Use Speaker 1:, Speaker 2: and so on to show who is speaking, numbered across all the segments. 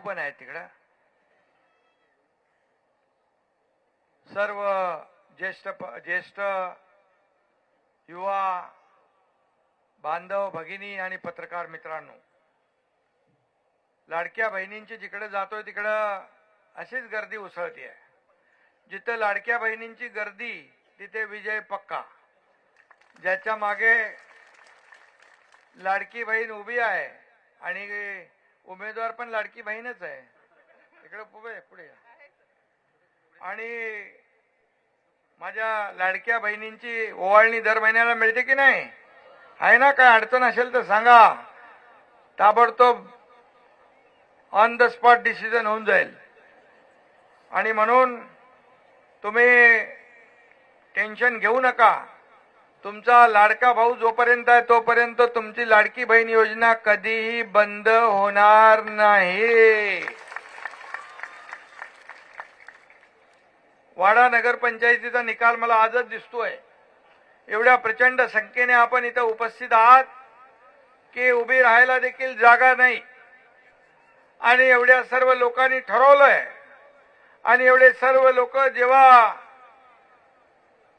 Speaker 1: पण आहेत तिकडं. सर्व ज्येष्ठ ज्येष्ठ युवा बांधव भगिनी आणि पत्रकार मित्रांनो लाडक्या बहिणींची जिकडे जातोय तिकडं अशीच गर्दी उसळते आहे जिथं लाडक्या बहिणींची गर्दी तिथे विजय पक्का. ज्याच्या मागे लाडकी बहीण उभी आहे आणि उमेदवार पण लाडकी बहीणच आहे. इकडे पुढे पुढे आणि माझ्या लाडक्या बहिणींची ओवाळणी दर महिन्याला मिळते की नाही? आहे ना काय अडचण असेल तर सांगा. ताबडतोब ऑन द स्पॉट डिसिजन होऊन जाईल. आणि म्हणून तुम्ही टेन्शन घेऊ नका. तुमचा लाडका भाऊ जोपर्यंत आहे तोपर्यंत तुमची लाडकी बहीण योजना कधीही बंद होणार नाही. वाडा नगरपंचायतीचा निकाल मला आजच दिसतोय. एवढ्या प्रचंड संख्येने आपण इथं उपस्थित आहात की उभी राहायला देखील जागा नाही. आणि एवढ्या सर्व लोकांनी ठरवलंय. आणि एवढे सर्व लोक जेव्हा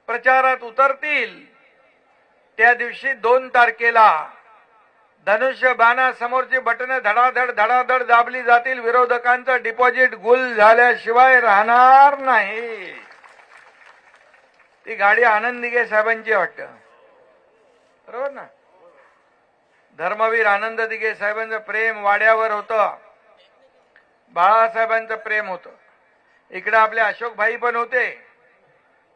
Speaker 1: प्रचारात उतरतील त्या दिवशी दोन तारखेला धनुष्य बाणासमोरची बटणं धडाधड धडाधड दाबली जातील. विरोधकांचं डिपॉझिट गुल झाल्याशिवाय राहणार नाही. ती गाडी आनंद साहेबांची वाटत. बरोबर ना? धर्मवीर आनंद दिघे साहेबांचं प्रेम वाड्यावर होतं. बाळासाहेबांचं प्रेम होतं. इकडे आपले अशोक भाई पण होते.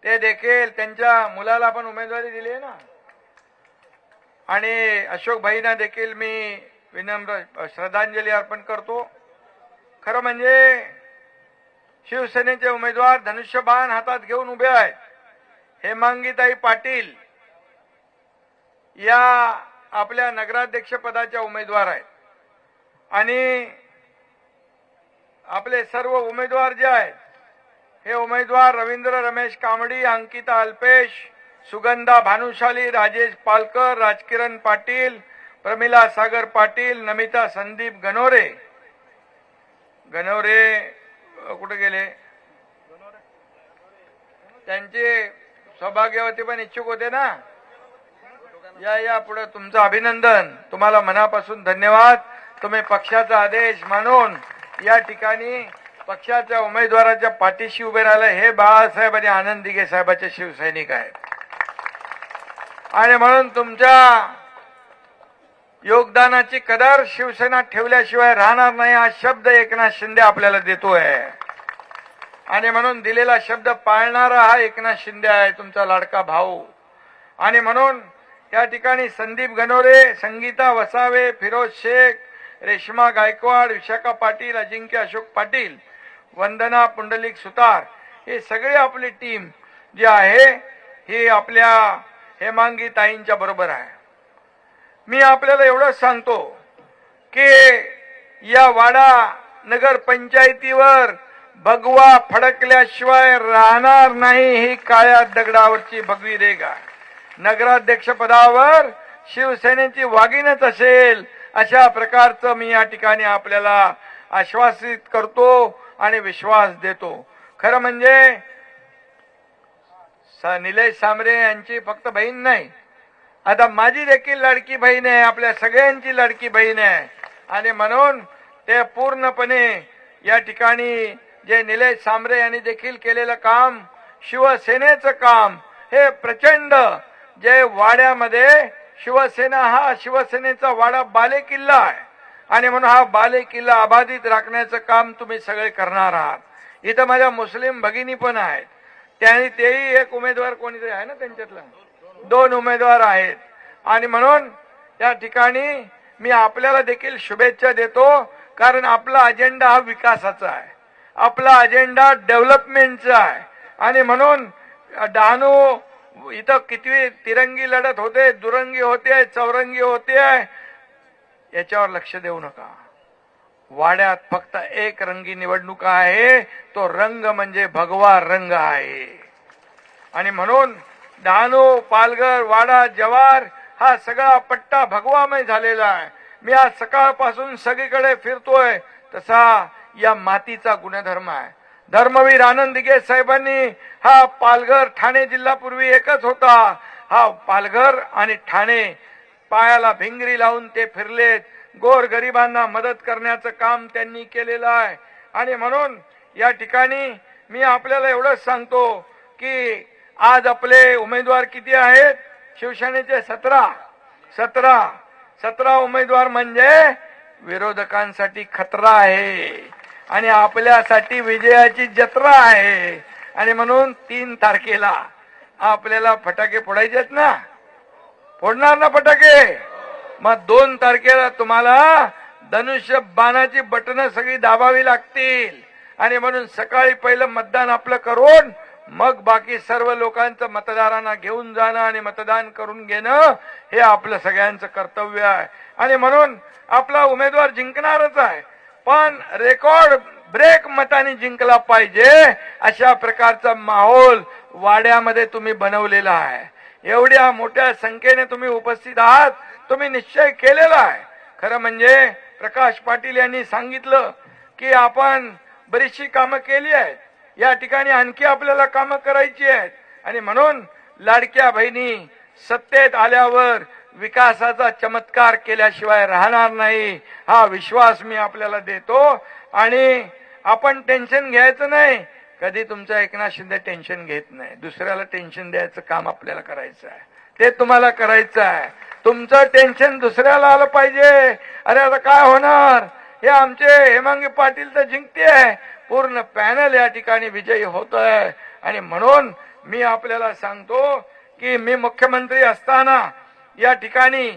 Speaker 1: ते देखील त्यांच्या मुलाला पण उमेदवारी दिली आहे ना? आणि अशोकभाईंना देखील मी विनम्र श्रद्धांजली अर्पण करतो. खरं म्हणजे शिवसेनेचे उमेदवार धनुष्यबाण हातात घेऊन उभे आहेत. हेमांगीताई पाटील या आपल्या नगराध्यक्ष पदाच्या उमेदवार आहेत. आणि आपले सर्व उमेदवार जे आहेत हे उमेदवार रवींद्र रमेश कांबडी अंकिता अल्पेश सुगंधा भानुशाली राजेश पालकर राजकिरण पाटील प्रमिला सागर पाटील नमिता संदीप गनोरे गनोरे कुठे गेले? त्यांचे सौभाग्यवती पण इच्छुक होते ना? या या पुढे तुमचं अभिनंदन. तुम्हाला मनापासून धन्यवाद. तुम्ही पक्षाचा आदेश मानून या ठिकाणी पक्षाच्या उमेदवाराच्या पाठीशी उभे राहिले. हे बाळासाहेब आणि आनंद दिघे साहेबाचे शिवसैनिक आहेत. आणि म्हणून तुमच्या योगदानाची कदर शिवसेना ठेवल्याशिवाय राहणार नाही हा शब्द एकनाथ शिंदे आपल्याला देतोय. आणि म्हणून दिलेला शब्द पाळणारा हा एकनाथ शिंदे आहे तुमचा लाडका भाऊ. आणि म्हणून या ठिकाणी संदीप गणोरे संगीता वसावे फिरोज शेख रेश्मा गायकवाड विशाखा पाटील अजिंक्य अशोक पाटील वंदना पुंडलिक सुतार हे सगळी आपली टीम जी आहे ही आपल्या हेमांगी ताईंच्या बरोबर आहे. मी आपल्याला एवढंच सांगतो की या वाडा नगर पंचायतीवर भगवा फडकल्याशिवाय राहणार नाही ही काळ्या दगडावरची भगवी रेगा नगराध्यक्ष पदावर शिवसेनेची वागिनच असेल अशा प्रकारचं मी या ठिकाणी आपल्याला आश्वासित करतो आणि विश्वास देतो. खरं म्हणजे निलेश सांबरे यांची फक्त बहीण नाही. आता माझी देखील लाडकी बहीण आहे आपल्या सगळ्यांची लाडकी बहीण आहे. आणि म्हणून ते पूर्णपणे या ठिकाणी जे निलेश सांबरे यांनी देखील केलेलं काम शिवसेनेचं काम हे प्रचंड जे वाड्यामध्ये शिवसेना हा शिवसेनेचा वाडा बाले किल्ला आहे. आणि म्हणून हा बाले किल्ला अबाधित राखण्याचं काम तुम्ही सगळे करणार आहात. इथं माझ्या मुस्लिम भगिनी पण आहेत. त्यांनी तेही एक उमेदवार कोणीतरी आहे ना त्यांच्यातला? दोन उमेदवार आहेत. आणि म्हणून या ठिकाणी मी आपल्याला देखील शुभेच्छा देतो कारण आपला अजेंडा हा विकासाचा आहे. आपला अजेंडा डेव्हलपमेंटचा आहे. आणि म्हणून डहाणू इथं किती तिरंगी लढत होते दुरंगी होते चौरंगी होते याच्यावर लक्ष देऊ नका. वाड्यात फक्त एक रंगी निवडणूक आहे तो रंग म्हणजे भगवा रंग आहे. आणि म्हणून डहाणू पालघर वाडा जवार हा सगळा पट्टा भगवामय झालेला आहे. मी आज सकाळपासून सगळीकडे फिरतोय तसा या मातीचा गुणधर्म आहे. धर्मवीर आनंद दिगे साहेबांनी हा पालघर ठाणे जिल्हा पूर्वी एकच होता. हा पालघर आणि ठाणे पायाला भिंगरी लावून ते फिरलेत. गोर गरिबांना मदत करण्याचं काम त्यांनी केलेलं आहे. आणि म्हणून या ठिकाणी मी आपल्याला एवढंच सांगतो की आज आपले उमेदवार किती आहेत? शिवसेनेचे सतरा. सतरा. सतरा उमेदवार म्हणजे विरोधकांसाठी खतरा आहे. आणि आपल्यासाठी विजयाची जत्रा आहे. आणि म्हणून तीन तारखेला आपल्याला फटाके फोडायचे आहेत ना? फोडणार ना फटाके? मग दोन तारखेला तुम्हाला धनुष्य बाणाची बटन सगळी दाबावी लागतील. आणि म्हणून सकाळी पहिलं मतदान आपलं करून मग बाकी सर्व लोकांचं मतदारांना घेऊन जाणं आणि मतदान करून घेणं हे आपलं सगळ्यांचं कर्तव्य आहे. आणि म्हणून आपला उमेदवार जिंकणारच आहे. पण रेकॉर्ड ब्रेक मताने जिंकला पाहिजे अशा प्रकारचा माहोल वाड्यामध्ये तुम्ही बनवलेला आहे. एवढ्या मोठ्या संख्येने तुम्ही उपस्थित आहात तुम्ही निश्चय केलेला आहे. खरं म्हणजे प्रकाश पाटील यांनी सांगितलं की आपण बरीचशी कामं केली आहेत. या ठिकाणी आणखी आपल्याला कामं करायची आहेत. आणि म्हणून लाडक्या बहिणी सत्तेत आल्यावर विकासाचा चमत्कार केल्याशिवाय राहणार नाही हा विश्वास मी आपल्याला देतो. आणि आपण टेन्शन घ्यायचं नाही. कधी तुमचा एकनाथ शिंदे टेन्शन घेत नाही. दुसऱ्याला टेन्शन द्यायचं काम आपल्याला करायचं आहे. ते तुम्हाला करायचं आहे. तुमचं टेन्शन दुसऱ्याला आलं पाहिजे. अरे आता काय होणार? हे आमचे हेमांगी पाटील तर जिंकते. पूर्ण पॅनल या ठिकाणी विजयी होत आहे आणि म्हणून मी आपल्याला सांगतो की मी मुख्यमंत्री असताना या ठिकाणी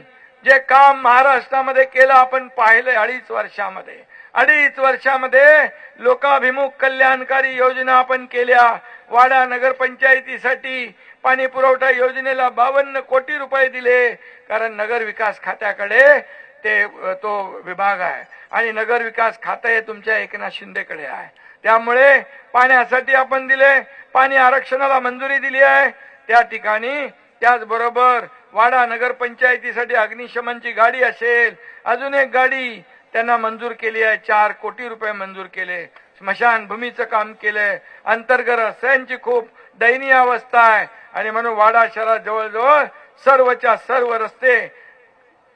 Speaker 1: जे काम महाराष्ट्रामध्ये केलं आपण पाहिलंय अडीच वर्षामध्ये. अडीच वर्षामध्ये लोकाभिमुख कल्याणकारी योजना आपण केल्या. वाडा नगरपंचायतीसाठी पाणी पुरवठा योजनेला बावन्न कोटी रुपये दिले. कारण नगर विकास खात्याकडे ते तो विभाग आहे. आणि नगर विकास खातं हे तुमच्या एकनाथ शिंदेकडे आहे. त्यामुळे पाण्यासाठी आपण दिले. पाणी आरक्षणाला मंजुरी दिली आहे. त्या ठिकाणी त्याचबरोबर वाडा नगरपंचायतीसाठी अग्निशमनची गाडी असेल. अजून एक गाडी त्यांना मंजूर केली आहे. चार कोटी रुपये मंजूर केले. स्मशान भूमीचं काम केलंय. अंतर्गत रस्त्यांची खूप दयनीय अवस्था आहे. आणि म्हणून वाडा शहरात जवळजवळ सर्वच्या सर्व रस्ते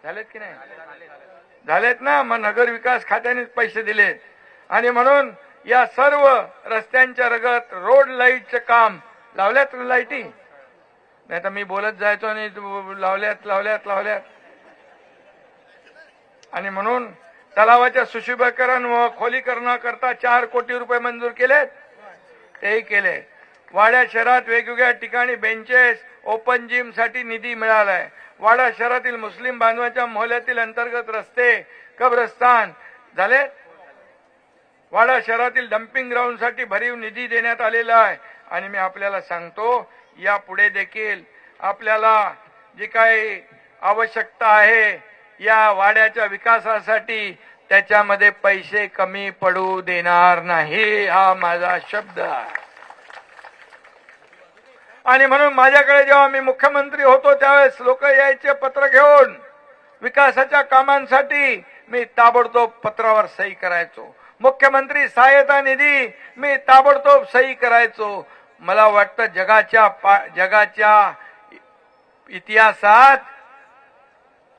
Speaker 1: झालेत की नाही? झालेत ना. मग नगर विकास खात्यानेच पैसे दिलेत. आणि म्हणून या सर्व रस्त्यांच्या रगत रोड लाईटचं काम. लावल्यात लाईटी? नाही तर मी बोलत जायचो आणि लावल्यात लावल्यात लावल्यात. आणि म्हणून तलावाच्या सुशोभीकरण व खोलीकरणाकरता चार कोटी रुपये मंजूर केलेत. तेही केले वाड्या शहरात वेगवेगळ्या ठिकाणी बेंचेस ओपन जिमसाठी निधी मिळालाय. वाडा शहरातील मुस्लिम बांधवांच्या मोहल्यातील अंतर्गत रस्ते कब्रस्तान झाले वाडा शहरातील डम्पिंग ग्राउंडसाठी भरीव निधी देण्यात आलेला आहे. आणि मी आपल्याला सांगतो यापुढे देखील आपल्याला जी काही आवश्यकता आहे या वाड्याच्या विकासासाठी त्याच्यामध्ये पैसे कमी पडू देणार नाही हा माझा शब्द आहे. आणि म्हणून माझ्याकडे जेव्हा मी मुख्यमंत्री होतो त्यावेळेस लोक यायचे पत्र घेऊन विकासाच्या कामांसाठी मी ताबडतोब पत्रावर सही करायचो. मुख्यमंत्री सहायता निधी मी ताबडतोब सही करायचो. मला वाटतं जगाच्या पा- जगाच्या इतिहासात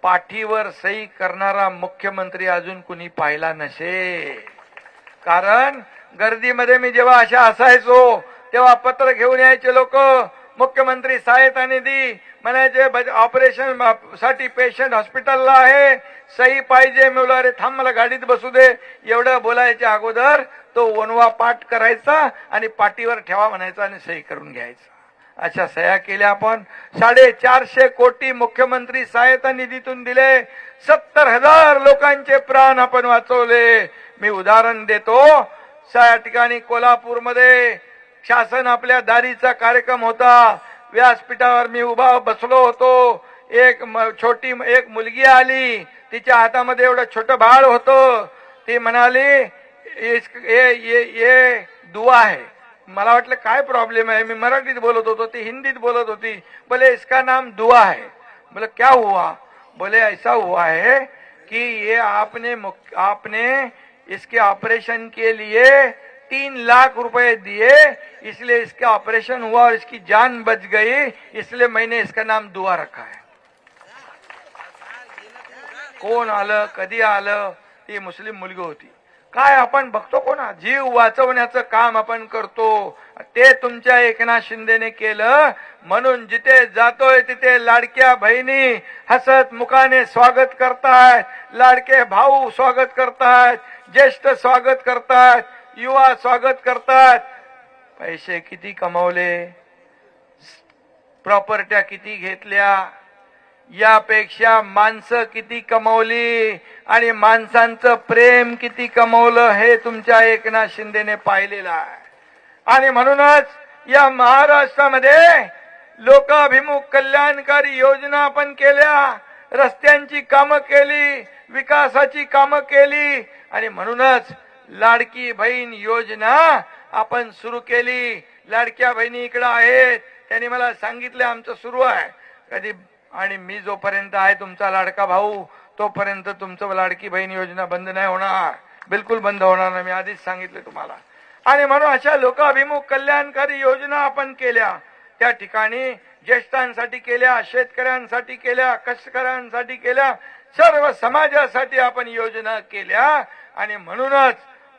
Speaker 1: पाठीवर सही करणारा मुख्यमंत्री अजून कुणी पाहिला नसे? कारण गर्दीमध्ये मी जेव्हा अशा असायचो तेव्हा पत्र घेऊन यायचे लोक मुख्यमंत्री सहायता निधी म्हणायचे ऑपरेशनसाठी पेशंट हॉस्पिटलला आहे सही पाहिजे. मी बोललो, अरे थांब मला गाडीत बसू दे. एवढं बोलायच्या अगोदर तो वनवा पाठ करायचा आणि पाठीवर ठेवा म्हणायचा आणि सही करून घ्यायचा. अशा सह्या केल्या आपण. साडेचारशे कोटी मुख्यमंत्री सहायता निधीतून दिले. सत्तर हजार लोकांचे प्राण आपण वाचवले. मी उदाहरण देतो. या ठिकाणी कोल्हापूरमध्ये शासन आपल्या दारीचा कार्यक्रम होता. व्यासपीठावर मी उभा बसलो होतो. एक म- छोटी एक मुलगी आली. तिच्या हातामध्ये एवढं छोटं बाळ होतं. ती म्हणाली ये ये ये दुआ है मला वाटलं काय प्रॉब्लेम है मी मराठीत बोलत होतो, ती हिंदीत बोलत होती. बोले, इसका नाम दुआ है. बोले, क्या हुआ? बोले, ऐसा हुआ है कि ये आपने आपने इसके ऑपरेशन के लिए तीन लाख रुपए दिए, इसलिए इसका ऑपरेशन हुआ और इसकी जान बच गई, इसलिए मैंने इसका नाम दुआ रखा है। कोण आलं, कधी आलं? ती मुस्लिम मुलगी होती। काय आपण बघतो कोणा? जीव वाचवण्याचं काम आपण करतो. ते तुमच्या एकनाथ शिंदेने केलं. म्हणून जिथे जातोय तिथे लाडक्या बहिणी हसत मुखाने स्वागत करतायत लाडके भाऊ स्वागत करतायत. ज्येष्ठ स्वागत करतायत. युवा स्वागत करतात पैसे किती कमवले? प्रॉपर्ट्या किती घेतल्या? यापेक्षा माणसं किती कमवली आणि माणसांचं प्रेम किती कमवलं हे तुमच्या एकनाथ शिंदेने पाहिलेलं आहे. आणि म्हणूनच या महाराष्ट्रामध्ये लोकाभिमुख कल्याणकारी योजना आपण केल्या रस्त्यांची कामं केली विकासाची कामं केली आणि म्हणूनच लाडकी बहीण योजना आपण सुरू केली. लाडक्या बहिणी इकडं आहेत. त्यांनी मला सांगितलं आमचं सुरू आहे. कधी आणि मी जोपर्यंत आहे तुमचा लाडका भाऊ तोपर्यंत तुमचं लाडकी बहीण योजना बंद नाही होणार. बिलकुल बंद होणार नाही मी आधीच सांगितलं तुम्हाला. आणि म्हणून अशा लोकाभिमुख कल्याणकारी योजना आपण केल्या. त्या ठिकाणी ज्येष्ठांसाठी केल्या शेतकऱ्यांसाठी केल्या कष्टकऱ्यांसाठी केल्या सर्व समाजासाठी आपण योजना केल्या. आणि म्हणूनच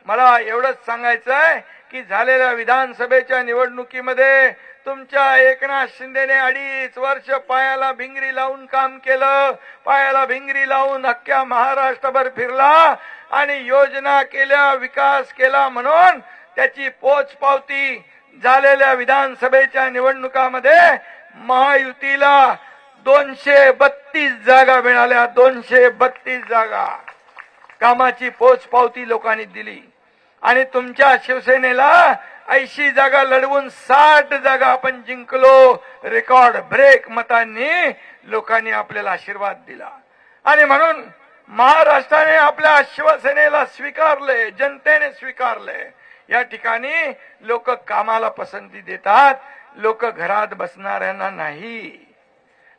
Speaker 1: मला एवढंच सांगायचं आहे की झालेल्या विधानसभेच्या निवडणुकीमध्ये तुमच्या एकनाथ शिंदेने अडीच वर्ष पायाला भिंगरी लावून काम केलं. पायाला भिंगरी लावून अख्ख्या महाराष्ट्रभर फिरला आणि योजना केल्या विकास केला म्हणून त्याची पोच पावती झालेल्या विधानसभेच्या निवडणुकामध्ये महायुतीला दोनशे बत्तीस जागा मिळाल्या. दोनशे बत्तीस जागा. कामाची पोच पावती लोकांनी दिली. आणि तुमच्या शिवसेनेला ऐंशी जागा लढवून साठ जागा आपण जिंकलो. रेकॉर्ड ब्रेक मतांनी लोकांनी आपल्याला आशीर्वाद दिला. आणि म्हणून महाराष्ट्राने आपल्या शिवसेनेला स्वीकारले जनतेने स्वीकारले या ठिकाणी लोक कामाला पसंती देतात लोक घरात बसणाऱ्यांना नाही.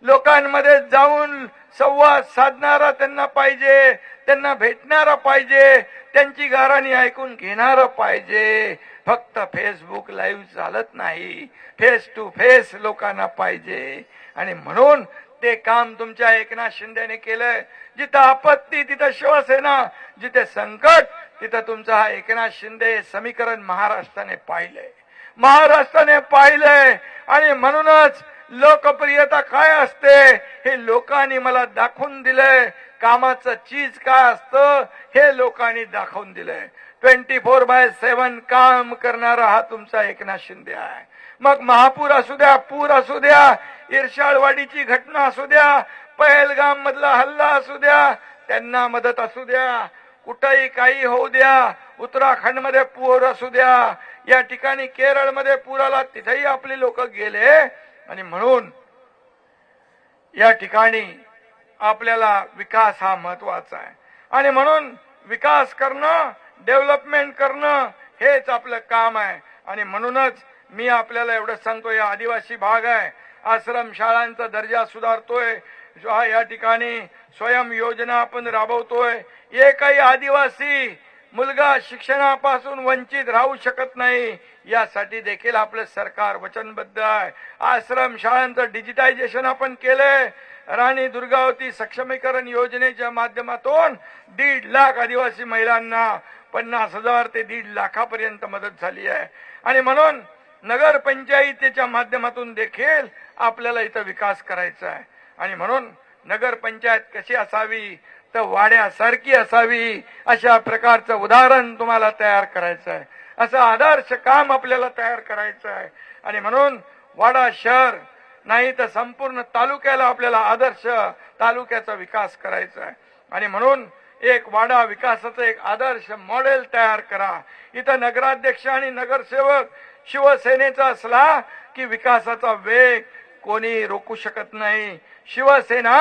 Speaker 1: लोकांमध्ये जाऊन संवाद साधणारा त्यांना पाहिजे त्यांना भेटणारा पाहिजे त्यांची गाराणी ऐकून घेणारा पाहिजे. फक्त फेसबुक लाईव्ह चालत नाही फेस टू फेस लोकांना पाहिजे. आणि म्हणून ते काम तुमच्या एकनाथ शिंदेने केलंय. जिथं आपत्ती तिथं शिवसेना जिथे संकट तिथं तुमचा हा एकनाथ शिंदे समीकरण महाराष्ट्राने पाहिलंय. महाराष्ट्राने पाहिलंय. आणि म्हणूनच लोकप्रियता काय असते हे लोकांनी मला दाखवून दिलंय. कामाचं चीज काय असतं हे लोकांनी दाखवून दिलंय. ट्वेंटी फोर बाय सेव्हन काम करणारा हा तुमचा एकनाथ शिंदे आहे. मग महापूर असू द्या पूर असू द्या इर्षाळवाडीची घटना असू द्या पहलगाम मधला हल्ला असू द्या त्यांना मदत असू द्या कुठंही काही होऊ द्या उत्तराखंडमध्ये पूर असू द्या या ठिकाणी केरळमध्ये पूर आला तिथेही आपले लोक गेले. आणि म्हणून या ठिकाणी आपल्याला विकास हा महत्त्वाचा आहे. आणि म्हणून विकास करणं डेव्हलपमेंट करणं हेच आपलं काम आहे. आणि म्हणूनच मी आपल्याला एवढं सांगतो या आदिवासी भाग आहे. आश्रम शाळांचा दर्जा सुधारतोय. जो हा या ठिकाणी स्वयं योजना आपण राबवतोय. एकही आदिवासी मुलगा शिक्षणापासून वंचित राहू शकत नाही यासाठी देखील आपलं सरकार वचनबद्ध आहे. आश्रम शाळांचं डिजिटायझेशन आपण केलंय. राणी दुर्गावती सक्षमीकरण योजनेच्या माध्यमातून दीड लाख आदिवासी महिलांना पन्नास हजार ते दीड लाखापर्यंत मदत झाली आहे. आणि म्हणून नगर पंचायतीच्या माध्यमातून देखील आपल्याला इथं विकास करायचा आहे. आणि म्हणून नगर पंचायत कशी असावी तर वाड्यासारखी असावी अशा प्रकारचं उदाहरण तुम्हाला तयार करायचं आहे. असं आदर्श काम आपल्याला तयार करायचं आहे. आणि म्हणून वाडा शहर नाही तर संपूर्ण तालुक्याला आपल्याला आदर्श तालुक्याचा विकास करायचा आहे. आणि म्हणून एक वाडा विकासाचं एक आदर्श मॉडेल तयार करा. इथं नगराध्यक्ष आणि नगरसेवक शिवसेनेचा असला की विकासाचा वेग कोणी रोखू शकत नाही. शिवसेना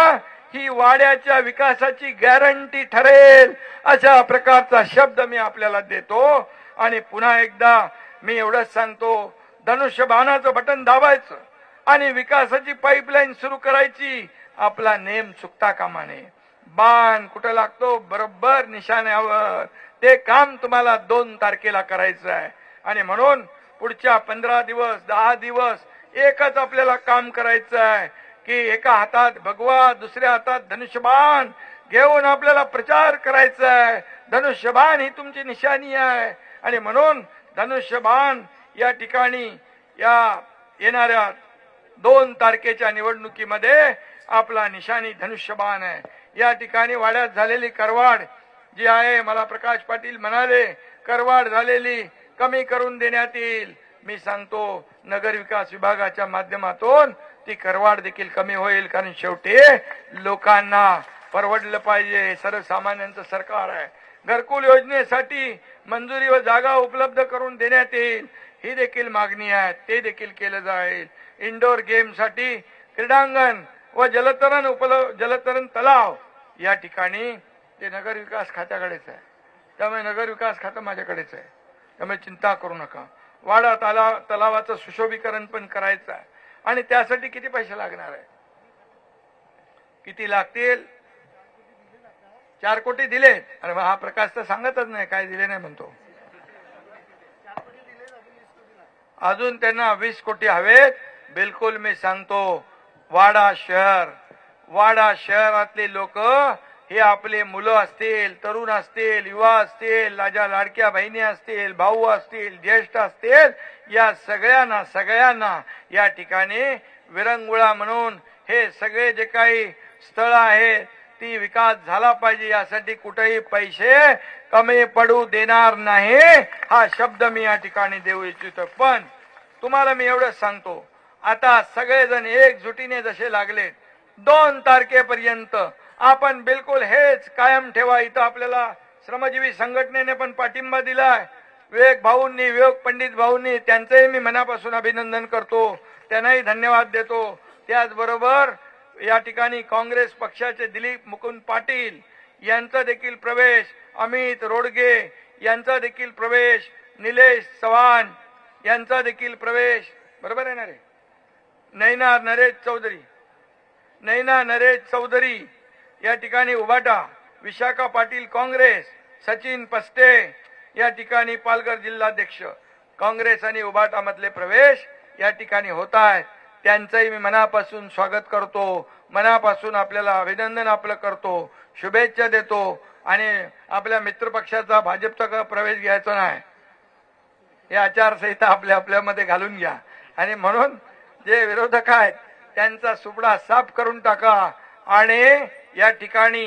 Speaker 1: ही वाड्याच्या विकासाची गॅरंटी ठरेल अशा प्रकारचा शब्द मी आपल्याला देतो. आणि पुन्हा एकदा मी एवढंच सांगतो धनुष्यबाणाचं बटन दाबायचं आणि विकासाची पाईपलाईन सुरू करायची आपला नेम चुकता कामा नये बाण कुठं लागतो? बरोबर निशाण्यावर. ते काम तुम्हाला दोन तारखेला करायचं आहे. आणि म्हणून पुढच्या पंधरा दिवस दहा दिवस एकच आपल्याला काम करायचं आहे. की एका हातात भगवा दुसऱ्या हातात धनुष्यबाण घेऊन आपल्याला प्रचार करायचा आहे धनुष्यबाण ही तुमची निशाणी आहे. आणि म्हणून धनुष्यबाण या ठिकाणी या येणाऱ्या दोन तारखेच्या निवडणुकीमध्ये आपला निशाणी धनुष्यबाण आहे. या ठिकाणी वाड्यात झालेली करवाड जी आहे मला प्रकाश पाटील म्हणाले करवाड झालेली कमी करून देण्यात येईल. मी सांगतो नगर विकास विभागाच्या माध्यमातून ती करवाढ देखील कमी होईल कारण शेवटी लोकांना परवडलं पाहिजे. सर्वसामान्यांचं सरकार आहे. घरकुल योजनेसाठी मंजुरी व जागा उपलब्ध करून देण्यात येईल. ही देखील मागणी आहे. ते देखील केलं जाईल. इंडोर गेमसाठी क्रीडांगण व जलतरण उपलब्ध जलतरण तलाव या ठिकाणी ते नगर विकास खात्याकडेच आहे. त्यामुळे नगर विकास खातं माझ्याकडेच आहे. त्यामुळे चिंता करू नका. वाडा तलाव तलावाचं सुशोभीकरण पण करायचं आहे. आणि त्यासाठी किती पैसे लागणार आहे? किती लागतील? चार कोटी दिले. अरे हा प्रकाश तर सांगतच नाही काय दिले नाही म्हणतो. अजून त्यांना वीस कोटी हवेत. बिलकुल मी सांगतो वाडा शहर वाडा शहरातले लोक हे आपले मुलं असतील तरुण असतील युवा असतील राजा लाडक्या बहिणी असतील भाऊ असतील ज्येष्ठ असतील या सगळ्यांना सगळ्यांना या ठिकाणी विरंगुळा म्हणून हे सगळे जे काही स्थळ आहेत ती विकास झाला पाहिजे. यासाठी कुठेही पैसे कमी पडू देणार नाही हा शब्द मी या ठिकाणी देऊ इच्छितो. पण तुम्हाला मी एवढंच सांगतो आता सगळेजण एकजुटीने जसे लागले दोन तारखेपर्यंत आपण बिलकुल हेच कायम ठेवा. इथं आपल्याला श्रमजीवी संघटनेने पण पाठिंबा दिलाय. विवेक भाऊंनी विवेक पंडित भाऊंनी त्यांचंही मी मनापासून अभिनंदन करतो. त्यांनाही धन्यवाद देतो. त्याचबरोबर या ठिकाणी काँग्रेस पक्षाचे दिलीप मुकुंद पाटील यांचा देखील प्रवेश अमित रोडगे यांचा देखील प्रवेश निलेश चव्हाण यांचा देखील प्रवेश. बरोबर आहे ना रे? नैना नरेश चौधरी. नैना नरेश चौधरी. या ठिकाणी उभाटा विशाखा पाटील काँग्रेस सचिन पस्ते या ठिकाणी पालघर जिल्हाध्यक्ष. काँग्रेस आणि उभाटामधले प्रवेश या ठिकाणी होत आहेत त्यांचंही मी मनापासून स्वागत करतो. मनापासून आपल्याला अभिनंदन आपलं करतो. शुभेच्छा देतो. आणि आपल्या मित्रपक्षाचा भाजपचा का प्रवेश घ्यायचा नाही? हे आचारसंहिता आपल्या आपल्यामध्ये घालून घ्या. आणि म्हणून जे विरोधक आहेत त्यांचा सुपडा साफ करून टाका. आणि या ठिकाणी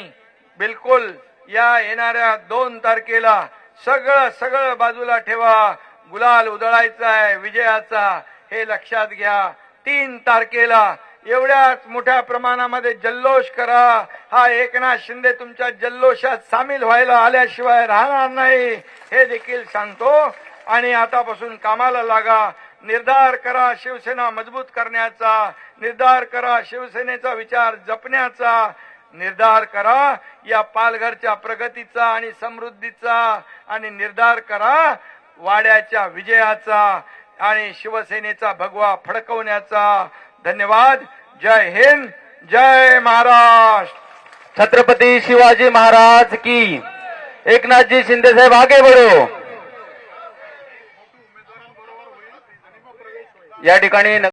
Speaker 1: बिलकुल या येणाऱ्या दोन तारखेला सगळं सगळं बाजूला ठेवा. गुलाल उधळायचा आहे विजयाचा. हे लक्षात घ्या. तीन तारखेला एवढ्याच मोठ्या प्रमाणामध्ये जल्लोष करा. हा एकनाथ शिंदे तुमच्या जल्लोषात सामील व्हायला आल्याशिवाय राहणार नाही. हे देखील सांगतो. आणि आतापासून कामाला लागा. निर्धार करा शिवसेना मजबूत करण्याचा. निर्धार करा शिवसेनेचा विचार जपण्याचा. निर्धार करा. या पालघरच्या प्रगतीचा आणि समृद्धीचा आणि निर्धार करा. वाड्याच्या विजयाचा आणि शिवसेनेचा भगवा फडकवण्याचा. धन्यवाद. जय हिंद. जय महाराष्ट्र.
Speaker 2: छत्रपती शिवाजी महाराज की. एकनाथजी शिंदे साहेब आगे बढ़ो. या ठिकाणी